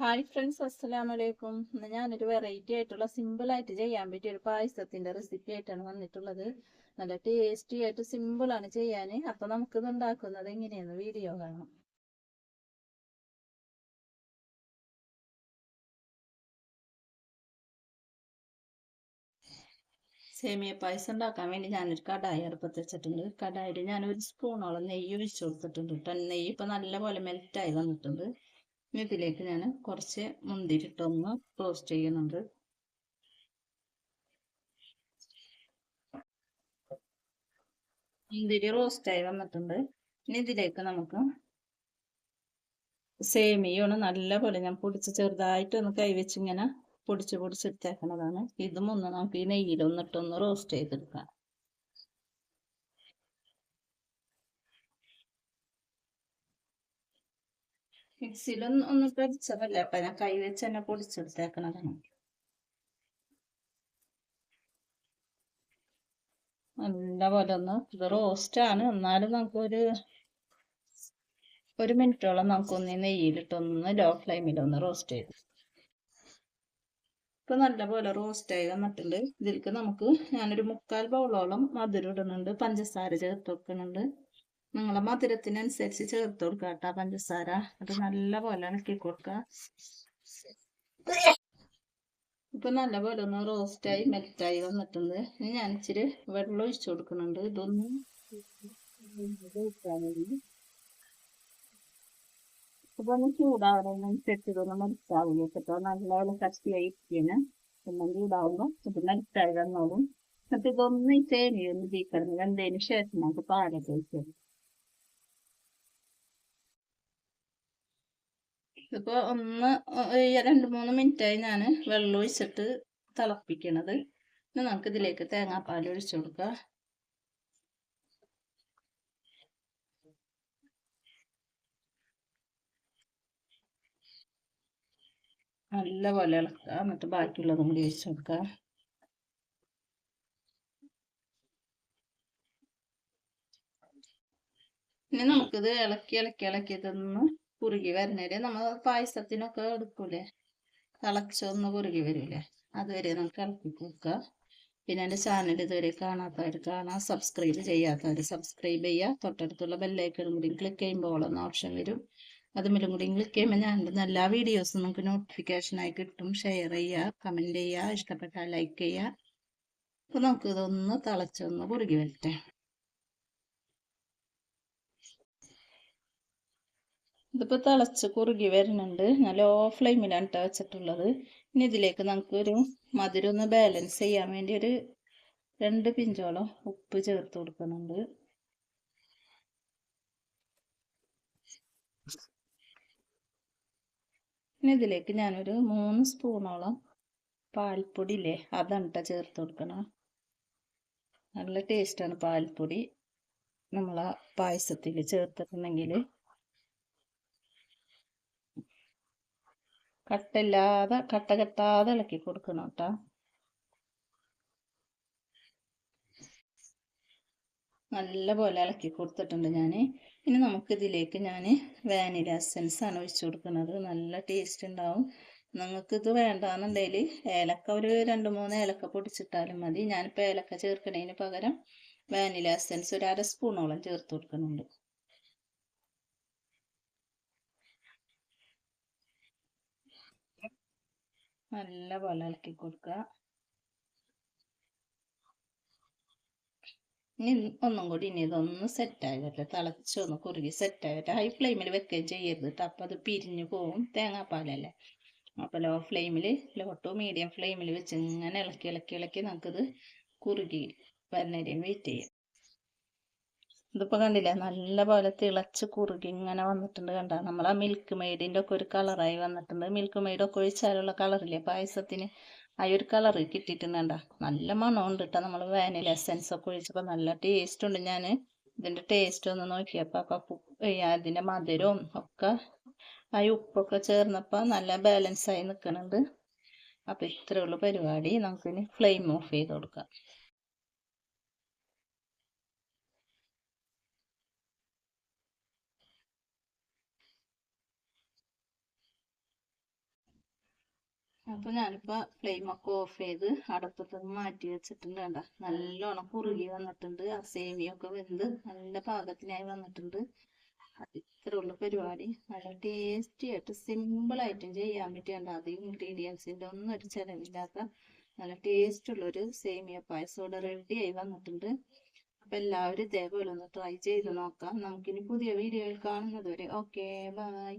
Hi friends അസ്സലാം വലൈക്കും ഇന്ന് ഞാനൊരു വെറൈറ്റി ആയിട്ടുള്ള സിമ്പിളായിട്ട് ചെയ്യാൻ പറ്റിയ ഒരു പായസത്തിന്റെ റെസിപ്പി ആയിട്ടാണ് വന്നിട്ടുള്ളത്. നല്ല ടേസ്റ്റി ആയിട്ട് സിമ്പിളാണ് ചെയ്യാൻ അപ്പം നമുക്കിത് ഉണ്ടാക്കുന്നത് എങ്ങനെയാണെന്ന് വീഡിയോ കാണാം. സേമിയ പായസം ഉണ്ടാക്കാൻ വേണ്ടി ഞാനൊരു കടായി അടുപ്പത്ത് വെച്ചിട്ടുണ്ട്. കടായിൽ ഞാനൊരു സ്പൂണോളം നെയ്യ് ഒഴിച്ചു കൊടുത്തിട്ടുണ്ട് കേട്ടോ നെയ്യ് ഇപ്പം നല്ലപോലെ മെൽറ്റായി വന്നിട്ടുണ്ട്. ഇതിലേക്ക് ഞാൻ കുറച്ച് മുന്തിരിട്ടൊന്ന് റോസ്റ്റ് ചെയ്യുന്നുണ്ട് മുന്തിരി റോസ്റ്റായി വന്നിട്ടുണ്ട്. ഇനി ഇതിലേക്ക് നമുക്ക് സേമിയാണ് നല്ലപോലെ ഞാൻ പൊടിച്ച് ചെറുതായിട്ട് ഒന്ന് കൈവച്ച് ഇങ്ങനെ പൊടിച്ച് പൊടിച്ചെടുത്തേക്കണതാണ് ഇതും ഒന്ന് നമുക്ക് ഈ നെയ്യിലൊന്നിട്ടൊന്ന് റോസ്റ്റ് ചെയ്തെടുക്കാം. മിക്സിയിലൊന്നും ഒന്നും പൊടിച്ചതല്ല അപ്പൊ ഞാൻ കൈ വെച്ച് തന്നെ പൊടിച്ചെടുത്തേക്കണതാണ് നല്ല പോലെ ഒന്ന് ഇത് റോസ്റ്റാണ് എന്നാലും നമുക്കൊരു ഒരു മിനിറ്റോളം നമുക്കൊന്ന് നെയ്യിലിട്ടൊന്ന് ലോ ഫ്ലെയിമിലൊന്ന് റോസ്റ്റ് ചെയ്ത്. ഇപ്പൊ നല്ലപോലെ റോസ്റ്റ് ആയി വന്നിട്ടുണ്ട്. ഇതിലേക്ക് നമുക്ക് ഞാനൊരു മുക്കാൽ ബൗളോളം മധുരം ഇടുന്നുണ്ട്. പഞ്ചസാര ചേർത്ത് വെക്കുന്നുണ്ട് നിങ്ങളെ മധുരത്തിനനുസരിച്ച് ചേർത്ത് കൊടുക്കുക കേട്ടോ പഞ്ചസാര. അത് നല്ല പോലെ ഇളക്കി കൊടുക്കുക ഇപ്പൊ നല്ല പോലെ ഒന്ന് റോസ്റ്റായി മെൽറ്റായി വന്നിട്ടുണ്ട്. ഇനി ഞാൻ ഇച്ചിരി വെള്ളം ഒഴിച്ചു കൊടുക്കുന്നുണ്ട്. ഇതൊന്ന് ഇപ്പൊ ഒന്ന് ചൂടാവുന്നതിനനുസരിച്ച് ഇതൊന്ന് മനസ്സിലാവില്ല കേട്ടോ നല്ലപോലെ കട്ടിയായി ഇരിക്കുന്നു പിന്നെ ചൂടാവുമ്പോ ഇത് മെൽറ്റായി വന്നോളും. എന്നിട്ട് ഇതൊന്ന് ഈ തേങ്ങയൊന്ന് തീക്കിടന്ന് വെന്തതിന് ശേഷം നമുക്ക് പാലൊക്കെ ഒഴിച്ചു ഇതിപ്പോൾ ഒന്ന് രണ്ട് മൂന്ന് മിനിറ്റായി ഞാൻ വെള്ളം ഒഴിച്ചിട്ട് തിളപ്പിക്കണത്. ഇനി നമുക്ക് ഇതിലേക്ക് തേങ്ങാപ്പാൽ ഒഴിച്ചു കൊടുക്കാം. നല്ലപോലെ ഇളക്കുക. എന്നിട്ട് ബാക്കിയുള്ളതും കൂടി ഒഴിച്ചു കൊടുക്കുക ഇനി നമുക്കിത് ഇളക്കി ഇളക്കി ഇളക്കി ഇതൊന്ന് കുറുകി വരുന്നവരെ നമ്മൾ പായസത്തിനൊക്കെ എടുക്കൂലേ തിളച്ചൊന്ന് കുറുകി വരൂലേ അതുവരെ നമുക്ക് ഇളക്കി കൊടുക്കുക പിന്നെ എന്റെ ചാനൽ ഇതുവരെ കാണാത്തവർ കാണാം സബ്സ്ക്രൈബ് ചെയ്യാത്തവർ സബ്സ്ക്രൈബ് ചെയ്യുക. തൊട്ടടുത്തുള്ള ബെല്ലൈക്കണും കൂടി ക്ലിക്ക് ചെയ്യുമ്പോൾ എന്ന ഓപ്ഷൻ വരും. അതുമല്ലും കൂടി ക്ലിക്ക് ചെയ്യുമ്പോൾ ഞാൻ എല്ലാ വീഡിയോസും നമുക്ക് നോട്ടിഫിക്കേഷനായി കിട്ടും. ഷെയർ ചെയ്യുക കമന്റ് ചെയ്യുക ഇഷ്ടപ്പെട്ടാൽ ലൈക്ക് ചെയ്യുക. അപ്പോൾ നമുക്ക് ഇതൊന്ന് തിളച്ചൊന്ന് കുറുകി വരട്ടെ. ഇതിപ്പോൾ തിളച്ച് കുറുകി വരുന്നുണ്ട്. ഞാൻ ലോ ഫ്ലെയിമിലാണ് കേട്ടോ വെച്ചിട്ടുള്ളത്. ഇനി ഇതിലേക്ക് നമുക്കൊരു മധുരം ഒന്ന് ബാലൻസ് ചെയ്യാൻ വേണ്ടി ഒരു രണ്ട് പിഞ്ചോളം ഉപ്പ് ചേർത്ത് കൊടുക്കുന്നുണ്ട്. ഇനി ഇതിലേക്ക് ഞാനൊരു മൂന്ന് സ്പൂണോളം പാൽപ്പൊടി ഇല്ലേ അതാണ് കേട്ടോ ചേർത്ത് കൊടുക്കണം. നല്ല ടേസ്റ്റാണ് പാൽപ്പൊടി. നമ്മൾ പായസത്തിൽ ചേർത്തിട്ടുണ്ടെങ്കിൽ കട്ടില്ലാതെ കട്ട കെട്ടാതെ ഇളക്കി കൊടുക്കണം കേട്ടോ നല്ല പോലെ ഇളക്കി കൊടുത്തിട്ടുണ്ട് ഞാൻ ഇനി നമുക്കിതിലേക്ക് ഞാൻ വാനില എസൻസ് ആണ് ഒഴിച്ചു കൊടുക്കുന്നത്. നല്ല ടേസ്റ്റ് ഉണ്ടാവും. നിങ്ങൾക്ക് ഇത് വേണ്ടാന്നുണ്ടെങ്കിൽ ഏലക്ക ഒരു രണ്ട് മൂന്ന് ഏലക്ക പൊടിച്ചിട്ടാലും മതി. ഞാനിപ്പോൾ ഏലക്ക ചേർക്കുന്നതിന് പകരം വാനില എസൻസ് ഒരു അര സ്പൂണോളം ചേർത്ത് കൊടുക്കുന്നുണ്ട്. നല്ല പോലെ ഇളക്കി കൊടുക്കുക. ഇനി ഒന്നും കൂടി ഇനി ഇതൊന്ന് സെറ്റായി വരട്ടെ തിളച്ചൊന്ന് കുറുകി സെറ്റായി വരട്ടെ ഹൈ ഫ്ലെയിമിൽ വെക്കുകയും ചെയ്യരുത് അപ്പം അത് പിരിഞ്ഞു പോവും തേങ്ങാപ്പാലല്ലേ. അപ്പം ലോ ഫ്ലെയിമിൽ ലോ ടു മീഡിയം ഫ്ലെയിമിൽ വെച്ച് ഇങ്ങനെ ഇളക്കി ഇളക്കി ഇളക്കി നമുക്കിത് കുറുകി വരുന്നവരെയും വെയിറ്റ് ചെയ്യാം. ഇതിപ്പോൾ കണ്ടില്ലേ? നല്ല പോലെ തിളച്ച് കുറുകി ഇങ്ങനെ വന്നിട്ടുണ്ട് കണ്ട. നമ്മൾ ആ മിൽക്ക് മെയ്ഡിന്റെ ഒക്കെ ഒരു കളറായി വന്നിട്ടുണ്ട്. മിൽക്ക് മെയ്ഡ് ഒക്കെ ഒഴിച്ചാലുള്ള കളറില്ലേ പായസത്തിന് ആ ഒരു കളർ കിട്ടിയിട്ടുണ്ട് നല്ല മണമുണ്ട് കേട്ടോ നമ്മൾ വാനില എസൻസ് ഒക്കെ ഒഴിച്ചപ്പോൾ നല്ല ടേസ്റ്റ് ഉണ്ട് ഞാൻ ഇതിന്റെ ടേസ്റ്റ് ഒന്ന് നോക്കിയപ്പോൾ അപ്പോൾ അതിന്റെ മധുരവും ഒക്കെ ആ ഉപ്പൊക്കെ ചേർന്നപ്പോൾ നല്ല ബാലൻസ് ആയി നിൽക്കുന്നുണ്ട് അപ്പോൾ ഇത്രയുള്ള പരിപാടി. നമുക്കിനി ഫ്ലെയിം ഓഫ് ചെയ്ത് കൊടുക്കാം. അപ്പൊ ഞാനിപ്പോ ഫ്ലെയിം ഒക്കെ ഓഫ് ചെയ്ത് അടുപ്പത്ത് മാറ്റി വെച്ചിട്ടുണ്ട് കണ്ട? നല്ലോണം കുറുകി വന്നിട്ടുണ്ട്. ആ സേമിയൊക്കെ വെന്ത് നല്ല പാകത്തിനായി വന്നിട്ടുണ്ട്. ഇത്രയുള്ള പരിപാടി. നല്ല ടേസ്റ്റി ആയിട്ട് സിമ്പിൾ ആയിട്ടും ചെയ്യാൻ പറ്റിയുണ്ട് അധികം ഇൻഗ്രീഡിയൻസിന്റെ ഒന്നും ഒരു ചെലവില്ലാത്ത നല്ല ടേസ്റ്റ് ഉള്ള ഒരു സേമിയ പായസം ഇവിടെ ആയി വന്നിട്ടുണ്ട്. അപ്പൊ എല്ലാവരും ഇതേപോലെ ഒന്ന് ട്രൈ ചെയ്ത് നോക്കാം. നമുക്കിനി പുതിയ വീഡിയോയിൽ കാണുന്നത് വരെ ഓക്കെ ബൈ